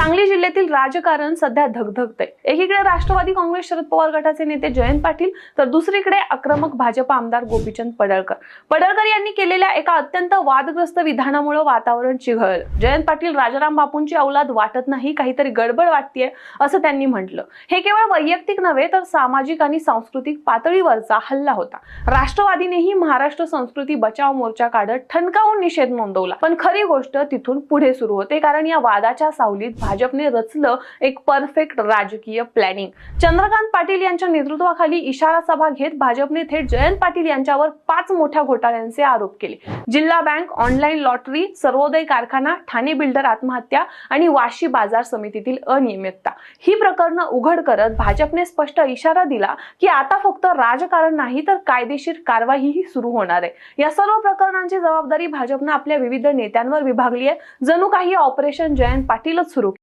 सांगली जिल्ह्यातील राजकारण सध्या धगधगतंय. एकीकडे राष्ट्रवादी काँग्रेस शरद पवार गटाचे नेते जयंत पाटील तर दुसरीकडे आक्रमक भाजप आमदार गोपीचंद पडळकर. पडळकर यांनी केलेल्या एका अत्यंत वादग्रस्त विधानामुळे वातावरण चिघळलं. जयंत पाटील राजाराम बापूंची औलाद वाटत नाही काहीतरी गडबड वाटतेय असं त्यांनी म्हटलं. हे केवळ वैयक्तिक नव्हे तर सामाजिक आणि सांस्कृतिक पातळीवरचा हल्ला होता. राष्ट्रवादीनेही महाराष्ट्र संस्कृती बचाव मोर्चा काढत ठणकावून निषेध नोंदवला. पण खरी गोष्ट तिथून पुढे सुरू होते कारण या वादाच्या सावलीत भाजपने रचलं एक परफेक्ट राजकीय प्लॅनिंग चंद्रकांत पाटील यांच्या नेतृत्वाखाली इशारा सभा घेत भाजपने थेट जयंत पाटील यांच्यावर पाच मोठ्या घोटाळ्यांचे आरोप केले. जिल्हा बँक ऑनलाईन लॉटरी सर्वोदय कारखाना ठाणे बिल्डर आत्महत्या आणि वाशी बाजार समितीतील अनियमितता. ही प्रकरणं उघड करत भाजपने स्पष्ट इशारा दिला की आता फक्त राजकारण नाही तर कायदेशीर कारवाईही सुरू होणार आहे. या सर्व प्रकरणांची जबाबदारी भाजपनं आपल्या विविध नेत्यांवर विभागली आहे. जणू काही ऑपरेशन जयंत पाटीलच सुरू